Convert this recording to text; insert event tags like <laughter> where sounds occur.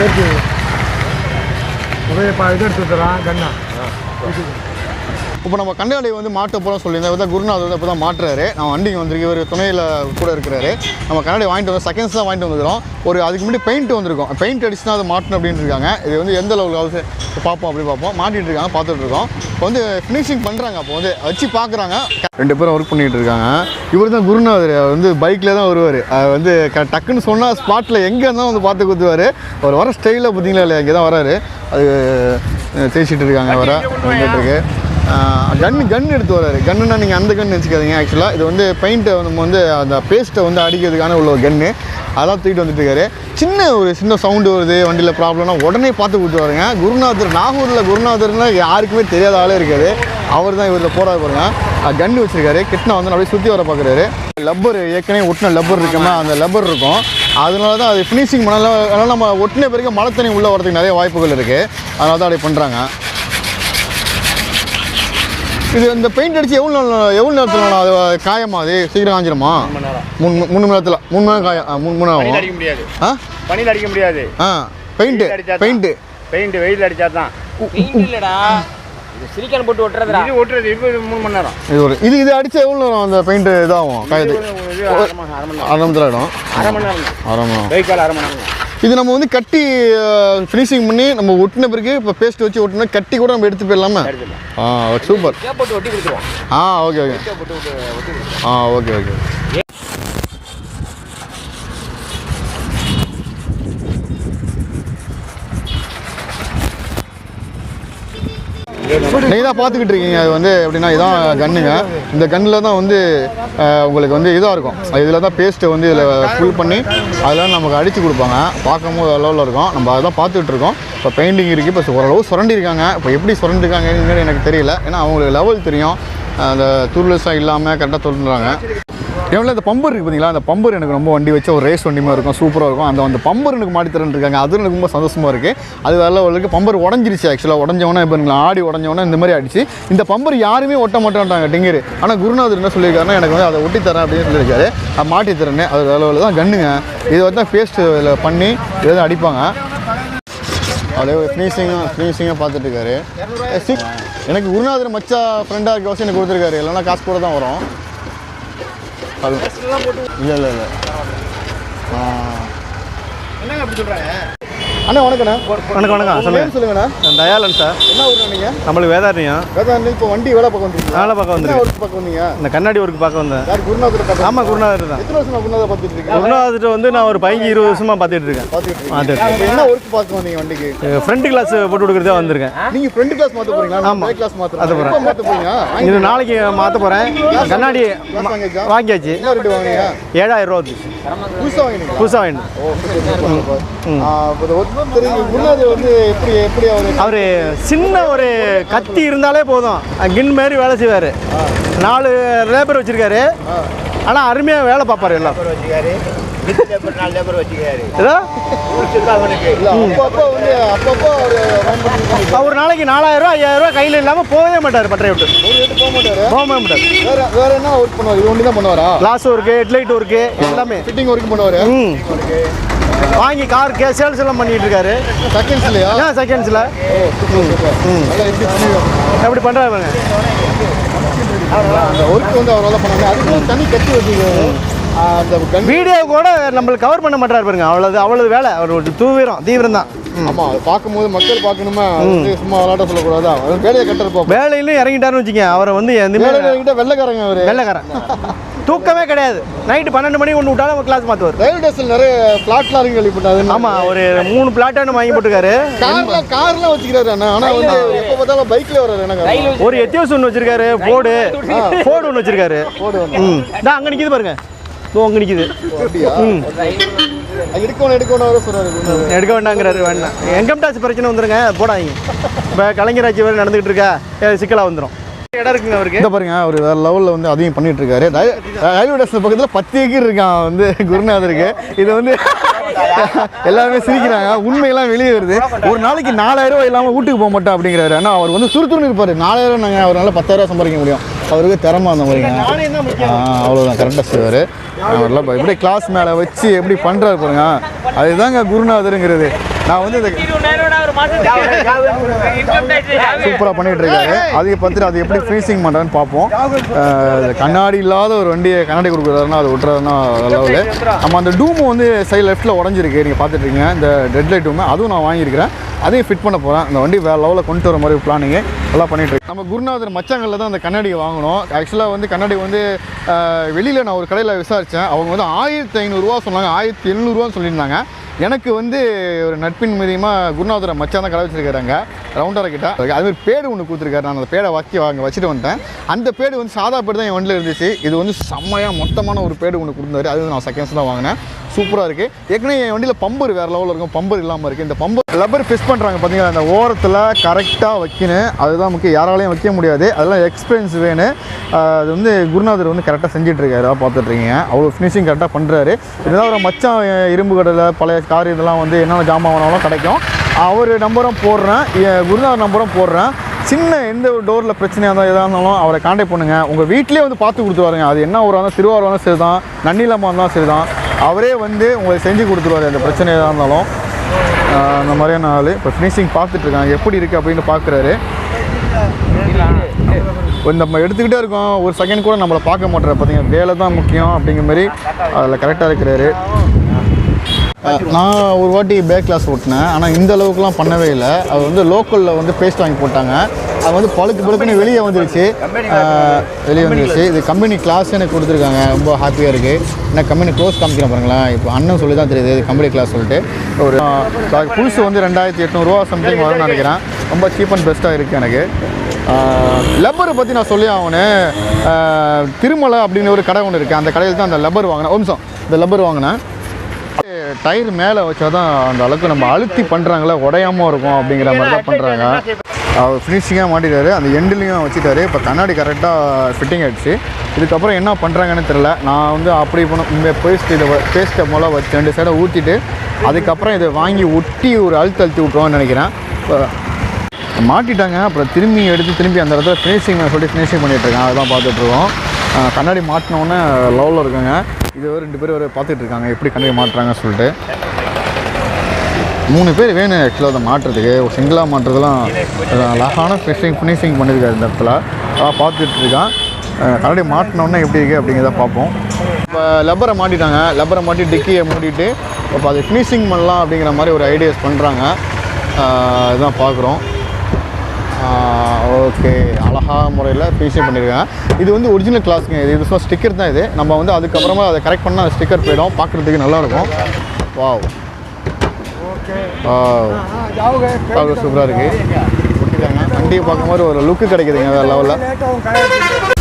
தெரிஞ்சு. ஒரே பா இது எடுத்து தரான் கண்ணா. இப்போ நம்ம கண்ணாடி வந்து மாட்ட போகிறோம் சொல்லியிருந்தேன் இவர் தான் குருநாத் வந்து இப்போ தான் மாட்டுறாரு. நான் வண்டிக்கு வந்திருக்கு இவர் துணையில் கூட இருக்கிறாரு. நம்ம கண்ணாடி வாங்கிட்டு வந்து செகண்ட்ஸ் தான் வாங்கிட்டு வந்துக்கிறோம் ஒரு அதுக்கு முன்னாடி பெயிண்ட் வந்திருக்கும். பெயிண்ட் அடிச்சு தான் அதை மாட்டணும் அப்படின்னு இருக்காங்க. இது வந்து எந்த லெவலுக்கு ஹவுஸ் பார்ப்போம் அப்படி பார்ப்போம் மாட்டிட்டு இருக்காங்க பார்த்துட்டு இருக்கோம். இப்போ வந்து ஃபினிஷிங் பண்ணுறாங்க அப்போ வந்து வச்சு பார்க்குறாங்க ரெண்டு பேரும் ஒர்க் பண்ணிட்டு இருக்காங்க. இவர் தான் குருநாதர். அவர் வந்து பைக்கில் தான் வருவார். வந்து க- டக்குன்னு சொன்னால் ஸ்பாட்டில் எங்கே இருந்தாலும் வந்து பார்த்து கொடுத்துவார் அவர் வர ஸ்டைலில் பார்த்தீங்களா இல்லையா இங்கே தான் வராரு. அது தேய்ச்சிட்டு இருக்காங்க வர வந்துட்டு இருக்கு. கன் கன் எடுத்து வராரு. கன்னுனா நீங்கள் அந்த கன் வச்சுக்காதீங்க ஆக்சுவலாக இது வந்து பெயிண்ட்டை நம்ம வந்து அந்த பேஸ்ட்டை வந்து அடிக்கிறதுக்கான உள்ள ஒரு கன்று அதான் தூக்கிட்டு வந்துட்டுருக்காரு சின்ன ஒரு சின்ன சவுண்டு வருது வண்டியில் ப்ராப்ளம்னா உடனே பார்த்து கொடுத்து குருநாதர் நாகூரில் குருநாதர்னால் யாருக்குமே தெரியாத ஆளே இருக்காரு. அவர் தான் இவரில் போராட பாருங்க. கன்று வச்சுருக்காரு. கிருஷ்ணா வந்து அப்படியே சுற்றி வர பார்க்குறாரு லப்பர் ஏற்கனவே ஒட்டின லப்பர் இருக்குமா அந்த லப்பர் இருக்கும். அதனால தான் அது ஃபினிஷிங் பண்ணலாம் அதனால் நம்ம ஒட்டின பிறகு மழை தண்ணி உள்ளே வரதுக்கு நிறைய வாய்ப்புகள் இருக்குது அதனால தான் அப்படி பண்ணுறாங்க இது இந்த பெயிண்ட் அடிச்சு எவ்வளோ நாள் எவ்வளோ நேரத்தில் அது காயமா அது? சீக்கிரம் காஞ்சிருமா? மூணு மூணு மணி நேரத்தில். மூணு மணி நேரம் காயம் ஆ, மூணு மணி நேரம் அடிக்க முடியாது. ஆ? பனியில் அடிக்க முடியாது. ஆ தான். பெயிண்ட்டு பெயிண்ட் வெயில் அடிச்சா தான் பெயிண்ட் இல்லடா. இது சிலிக்கான் போட்டு ஒட்டுறதுடா. இது ஒட்டுறது இப்போ இது மூணு மணி நேரம். இது ஒரு இது இது அடிச்சா எவ்வளோ நேரம் அந்த பெயிண்ட் இதாகும் காயத்து இது அரை மணி நேரம் அரை மணி நேரம். ஆகிடும் அரை மணி நேரம். அரை மணி நேரம். வெயிக்கால் அரை மணி நேரம். இது நம்ம வந்து கட்டி ஃபினிஷிங் பண்ணி நம்ம ஒட்டின பிறகு இப்போ பேஸ்ட் வச்சு ஒட்டினா கட்டி கூட நம்ம எடுத்து போயிடலாமா? ஆ சூப்பர். ஆ ஓகே ஓகே. ஆ ஓகே ஓகே. நீங்கள் தான் பார்த்துக்கிட்டு இருக்கீங்க. அது வந்து எப்படின்னா இதான் கன்னுங்க. இந்த கன்னில் தான் வந்து உங்களுக்கு வந்து இதாக இருக்கும். இதில் தான் பேஸ்ட்டை வந்து இதில் ஃபுல் பண்ணி அதெல்லாம் நமக்கு அடித்து கொடுப்பாங்க. பார்க்கும்போது அளவில் இருக்கும். நம்ம அதை தான் பார்த்துட்டு இருக்கோம். இப்போ பெயிண்டிங் இருக்குது இப்போ ஓரளவு சுரண்டிருக்காங்க. இப்போ எப்படி சுரண்டிருக்காங்கன்னு எனக்கு தெரியல. ஏன்னா அவங்களுக்கு லெவல் தெரியும். அந்த துருளசாக இல்லாமல் கரெக்டாக சொல்லுறாங்க எவ்வளோ இந்த பம்பர் இருக்குது பார்த்தீங்களா அந்த பம்பர் எனக்கு ரொம்ப வண்டி வச்சு ஒரு ரேஸ் வண்டி மாதிரி இருக்கும். சூப்பராக இருக்கும். அந்த அந்த பம்பர் எனக்கு மாட்டித்தரேன் இருக்காங்க. அது எனக்கு ரொம்ப சந்தோஷமாக இருக்குது அது வேலை அவளுக்கு பம்பர் உடஞ்சிருச்சு ஆக்சுவலாக உடஞ்சவொன்னே இப்போ எனக்கு ஆடி உடஞ்சவொன்னே இந்த மாதிரி ஆடிச்சு இந்த பம்பர் யாருமே ஒட்ட மாட்டேன்ட்டாங்க டிங்கர். ஆனால் குருநாதர் என்ன சொல்லியிருக்காருன்னா எனக்கு வந்து அதை ஒட்டி தரேன் அப்படின்னு சொல்லியிருக்காரு. அது மாட்டி தரேன்னு. அது வேலை தான் கண்ணுங்க. இது வந்து பேஸ்ட் இதில் பண்ணி இதை அடிப்பாங்க. அப்படியே ஃபினிஷிங்காக ஃபினிஷிங்காக பார்த்துட்டு இருக்காரு எனக்கு குருநாதர் மச்சா ஃப்ரெண்டாக இருக்க வச்சு எனக்கு கொடுத்துருக்காரு. இல்லைன்னா காசு கூட தான் வரும். அது இல்லை இல்லை இல்லை. ஆ. என்னங்க அப்படி சொல்கிறாங்க அண்ணா வணக்கண்ணா. வணக்கம் வணக்கம். name சொல்லுங்கண்ணா. தயாளன் சார். என்ன ஊர்ண்ணா நீங்கள் நம்மளுக்கு வேதாரண்யம் வேதாந்தி இப்போ வண்டி வேலை பார்க்க வந்துருக்கீங்க. வேலை பார்க்க என்ன வந்திருக்கேன். ஒர்க் பார்க்க வந்தீங்க? இந்த கண்ணாடி ஒர்க் பார்க்க வந்தேன். யார் குருநாதர் பார்க்க ஆமாம் குருநாதர் தான். எத்தனை வருஷம் நான் குருநாதர் பார்த்துட்டு இருக்கேன் குருநாதர்கிட்ட வந்து நான் ஒரு பதினஞ்சு இருபது வருஷமா பார்த்துட்டு இருக்கேன். பார்த்துட்டு இருக்கேன். என்ன ஒர்க் பார்க்க வந்தீங்க வண்டிக்கு? ஃப்ரண்ட் கிளாஸ் போட்டு கொடுக்குறதா வந்திருக்கேன். நீங்கள் ஃப்ரெண்டு கிளாஸ் மாற்ற போறீங்களா? ஆமா. நான் கிளாஸ் மாற்ற அது. எப்போ மாற்ற போறீங்க? இது நாளைக்கு மாற்ற போகிறேன் கண்ணாடி வாங்கியாச்சு? என்ன ரேட்டு வாங்குனீங்க? ஏழாயிரம் ரூபா புதுசாக வாங்கினீங்க புதுசாக வாங்கினேன். ஓ ஒர்க் குருநாதர் வந்து எப்படி எப்படி அவர் அவர் சின்ன ஒரு கத்தி இருந்தாலே போதும். கின் மாதிரி வேலை செய்வார். நாலு லேபர் வச்சுருக்காரு. ஆனால் அருமையாக வேலை பார்ப்பார் எல்லாம். அவர் நாளைக்கு நாலாயிரம் ஐயாயிரம் ரூபாய் கையில் இல்லாமல் போகவே மாட்டார் பட்டறை விட்டு. ஒரு போக மாட்டாரு? போகவே மாட்டார். வேற வேற என்ன ஒர்க் பண்ணுவார்? இது ஒன்று தான் பண்ணுவாரா? கிளாஸ் ஒர்க்கு ஹெட்லைட் ஒர்க்கு எல்லாமே. ஃபிட்டிங் ஒர்க் பண்ணுவார்? வாங்கி கார் கே சேல்ஸ் எல்லாம் பண்ணிட்டு இருக்காரு செகண்ட்ஸ் இல்லையா ஏன் செகண்ட்ஸில் எப்படி எப்படி பண்ணுறாங்க அந்த ஒர்க் வந்து அவரால் பண்ணாங்க அதுக்கு தனி கட்டி கன் வீடியோ கூட நம்மளுக்கு கவர் பண்ண மாட்டாரு பாருங்க. அவ்வளவு அவ்வளவு வேலை. அவர் ஒரு தூவிரம் தீவிரம் தான். ஆமா அதை பார்க்கும்போது மக்கள் பார்க்கணுமா? சும்மா விளையாட சொல்லக்கூடாதா? வேலையை கட்டுறப்போ வேலையிலும் இறங்கிட்டாருன்னு வச்சுக்க அவரை வந்து வெள்ளைக்காரங்க அவரு. வெள்ளைக்காரன். <laughs> தூக்கமே கிடையாது. நைட்டு பன்னெண்டு மணி ஒன்று விட்டாலும் கிளாஸ் மாற்றுவார் ரயில்வே ஸ்டேஷன் நிறைய பிளாட்லாம் இருக்கு கேள்விப்பட்டாது ஆமாம் ஒரு மூணு பிளாட்டானு வாங்கி போட்டுருக்காரு. கார்லாம் கார்லாம் வச்சுக்கிறாரு அண்ணா. ஆனா வந்து எப்போ பார்த்தாலும் பைக்ல வர்றாரு. எனக்கு ஒரு எத்தியோஸ் ஒன்று வச்சிருக்காரு ஃபோர்டு ஃபோர்டு ஒன்று வச்சிருக்காரு. ம். தான் அங்கே நிற்கிது பாருங்க. இதோ அங்கே நிற்கிது ம். எடுக்கணும் எடுக்கணும் குருநாதர். எடுக்க வேண்டாங்கிறாரு வேண்டாம். இன்கம் டாக்ஸ் பிரச்சனை வந்துருங்க போடாதீங்க. இப்போ கலைஞராட்சி வேறு நடந்துகிட்டு இருக்கா? ஏ, சிக்கலா வந்துடும் இடம் இருக்குங்க அவருக்கு. இந்த பாருங்க அவர் வேற லெவலில் வந்து அதையும் பண்ணிட்டு இருக்காரு ரயில்- ரயில்வே ஸ்டேஷன் பக்கத்தில் பத்து ஏக்கர் இருக்கான் வந்து குருநாதருக்கு. இது வந்து எல்லாருமே சிரிக்கிறாங்க. உண்மையெல்லாம் வெளியே வருது. ஒரு நாளைக்கு நாலாயிரம் ரூபாய் இல்லாமல் வீட்டுக்கு போக மாட்டோம் அப்படிங்கிறாரு. ஆனால் அவர் வந்து சுறுசுறுன்னு இருப்பார். நாலாயிரம் நாங்கள் அவரால் பத்தாயிரம் சம்பாதிக்க முடியும். அவருக்கு திறமை அந்த மாதிரிங்க அவ்வளோதான் கரெக்டாக செய்வார் அவர்லாம் இப்போ எப்படி கிளாஸ் மேலே வச்சு எப்படி பண்ணுறாரு பாருங்க. அதுதாங்க குருநாதருங்கிறது. நான் வந்து இந்த சூப்பராக பண்ணிட்டு இருக்காரு. அதை பார்த்துட்டு அது எப்படி ஃபினிஷிங் பண்ணுறான்னு பார்ப்போம். கண்ணாடி இல்லாத ஒரு வண்டியை கண்ணாடி கொடுக்குறாருன்னா அது விட்டுறதுனா லெவலு நம்ம அந்த டூமு வந்து சைடு லெஃப்ட்டில் உடஞ்சிருக்கு. நீங்கள் பார்த்துட்டு இருக்கீங்க இந்த ரெட் லைட் டூமு. அதுவும் நான் வாங்கியிருக்கிறேன். அதையும் ஃபிட் பண்ண போகிறேன் இந்த வண்டி வேறு லெவலில் கொண்டு வர மாதிரி பிளானிங்கு நல்லா பண்ணிட்டு இருக்கேன் நம்ம குருநாதர் மச்சாங்கல்ல தான் அந்த கண்ணாடி வாங்கணும். ஆக்சுவலாக வந்து கண்ணாடி வந்து வெளியில் நான் ஒரு கடையில் விசாரித்தேன் அவங்க வந்து ஆயிரத்தி ஐநூறுரூவா சொன்னாங்க. ஆயிரத்தி எழுநூறுவான்னு சொல்லியிருந்தாங்க. எனக்கு வந்து ஒரு நட்பின் மீதியமாக குருநாதரை மச்சான் தான் கடை வச்சிருக்காங்க ரவுண்டரை கிட்ட அதுமாதிரி பேடு ஒன்று கொடுத்துருக்காரு. நான் அந்த பேடை வாக்கி வாங்க வச்சுட்டு வந்துட்டேன் அந்த பேடு வந்து சாதா பேடு தான் என் வண்டியில் இருந்துச்சு. இது வந்து செம்மையாக மொத்தமான ஒரு பேடு ஒன்று கொடுத்தாரு அது வந்து நான் செகண்ட்ஸ் தான் வாங்கினேன். சூப்பராக இருக்குது ஏற்கனவே என் வண்டியில் பம்பர் வேறு லெவலில் இருக்கும். பம்பர் இல்லாமல் இருக்குது இந்த பம்பர் லப்பர் ஃபிக்ஸ் பண்ணுறாங்க பார்த்தீங்களா அந்த ஓரத்தில் கரெக்டாக வைக்கணும். அதுதான் முக்கியம். யாராலையும் வைக்க முடியாது. அதெல்லாம் எக்ஸ்பீரியன்ஸ் வேணும். அது வந்து குருநாதர் வந்து கரெக்டாக செஞ்சிட்ருக்காரு. பார்த்துட்ருக்கீங்க அவ்வளோ ஃபினிஷிங் கரெக்டாக பண்ணுறாரு இதெல்லாம் ஒரு மச்சான் இரும்பு கடலை பழைய கார் இதெல்லாம் வந்து என்னென்ன ஜாமான் வேணாலும் கிடைக்கும். அவர் நம்பரும் போடுறேன். குருநாதர் நம்பரும் போடுறேன். சின்ன எந்த ஒரு டோரில் பிரச்சனையாக இருந்தாலும் எதாக இருந்தாலும் அவரை காண்டாக்ட் பண்ணுங்கள் உங்கள் வீட்டிலே வந்து பார்த்து கொடுத்துருவாருங்க. அது என்ன ஊராக இருந்தாலும் திருவாரூர் இருந்தாலும் சரி தான் நன்னிலமாக இருந்தாலும் சரி தான் அவரே வந்து உங்களுக்கு செஞ்சு கொடுத்துருவாரு அந்த பிரச்சனை எதாக இருந்தாலும் அந்த மாதிரியான ஆள். இப்போ ஃபினிஷிங் பார்த்துட்ருக்காங்க எப்படி இருக்குது அப்படின்னு பார்க்குறாரு. நம்ம எடுத்துக்கிட்டே இருக்கோம். ஒரு செகண்ட் கூட நம்மளை பார்க்க மாட்டாரு பார்த்தீங்கன்னா வேலை தான் முக்கியம் அப்படிங்கிற மாதிரி அதில் கரெக்டாக இருக்கிறாரு. நான் ஒரு வாட்டி பேக் கிளாஸ் ஓட்டினேன். ஆனால் இந்த அளவுக்குலாம் பண்ணவே இல்லை. அது வந்து லோக்கலில் வந்து பேஸ்ட் வாங்கி போட்டாங்க. அது வந்து பழுக்கு பழுக்குன்னு வெளியே வந்துருச்சு. வெளியே வந்துருச்சு. இது கம்பெனி கிளாஸ் எனக்கு கொடுத்துருக்காங்க. ரொம்ப ஹாப்பியாக இருக்குது ஏன்னா கம்பெனி க்ளோஸ் காமிக்கிறேன் பாருங்களேன். இப்போ அண்ணன் சொல்லி தான் தெரியுது. இது கம்பெனி கிளாஸ் சொல்லிட்டு. ஒரு புதுசு வந்து ரெண்டாயிரத்தி எட்நூறுரூவா சம்திங் வரும்னு நினைக்கிறேன். ரொம்ப சீப் அண்ட் பெஸ்ட்டாக இருக்குது எனக்கு. லப்பரை பற்றி நான் சொல்லி ஆகணும். அஹ் திருமலை அப்படின்னு ஒரு கடை ஒன்று இருக்குது அந்த கடையில் தான் அந்த லப்பர் வாங்கினேன். ஒரு நிமிஷம். இந்த லப்பர் வாங்கினேன். டயர் மேலே வச்சா தான் அந்த அளவுக்கு நம்ம அழுத்தி பண்ணுறாங்களே உடையாம இருக்கும் அப்படிங்கிற மாதிரி தான் பண்ணுறாங்க அவர் ஃபினிஷிங்காக மாட்டிட்டாரு அந்த எண்டுலேயும் வச்சுட்டாரு. இப்போ கண்ணாடி கரெக்டாக ஃபிட்டிங் ஆயிடுச்சு. இதுக்கப்புறம் என்ன பண்ணுறாங்கன்னு தெரில நான் வந்து அப்படி பண்ண பேஸ்ட் இதை பேஸ்ட்டை மூலம் வச்சு ரெண்டு சைடை ஊற்றிட்டு அதுக்கப்புறம் இதை வாங்கி ஒட்டி ஒரு அழுத்து அழுத்தி விட்ருவோம்னு நினைக்கிறேன். இப்போ மாட்டிட்டாங்க அப்புறம் திரும்பி எடுத்து திரும்பி அந்த இடத்துல ஃபினிஷிங் சொல்லி ஃபினிஷிங் பண்ணிகிட்ருக்கேன் அதெல்லாம் பார்த்துட்ருக்கோம் கண்ணாடி மாட்டினோடனே லெவலில் இருக்காங்க. இது ஒரு ரெண்டு பேர் வரை பார்த்துட்டு இருக்காங்க. எப்படி கண்ணாடி மாட்டுறாங்கன்னு சொல்லிட்டு. மூணு பேர் வேணும் ஆக்சுவலாக அதை மாட்டுறதுக்கு. ஒரு சிங்கிளாக மாட்டுறதுலாம் அழகான ஃபினிஷிங் ஃபினிஷிங் பண்ணியிருக்காரு இந்த இடத்துல. அதான் பார்த்துட்டு இருக்கான். கண்ணாடி மாட்டினோடனே எப்படி இருக்குது அப்படிங்கிறத பார்ப்போம். இப்போ லப்பரை மாட்டிட்டாங்க. லப்பரை மாட்டி டிக்கியை மூடிட்டு இப்போ அது ஃபினிஷிங் பண்ணலாம் அப்படிங்கிற மாதிரி ஒரு ஐடியாஸ் பண்ணுறாங்க இதுதான் பார்க்குறோம். ஓகே. அழகா முறையில் ஃபினிஷிங் பண்ணியிருக்கேன் இது வந்து ஒரிஜினல் கிளாஸுங்க இது இது ஸ்டிக்கர் தான் இது. நம்ம வந்து அதுக்கப்புறமா அதை கரெக்ட் பண்ணால் அந்த ஸ்டிக்கர் போயிடும். பார்க்குறதுக்கு நல்லாயிருக்கும். வாவ். சூப்பராக இருக்குது வண்டியை பார்க்கும்போது ஒரு லுக்கு கிடைக்குதுங்க வேறு லெவலில்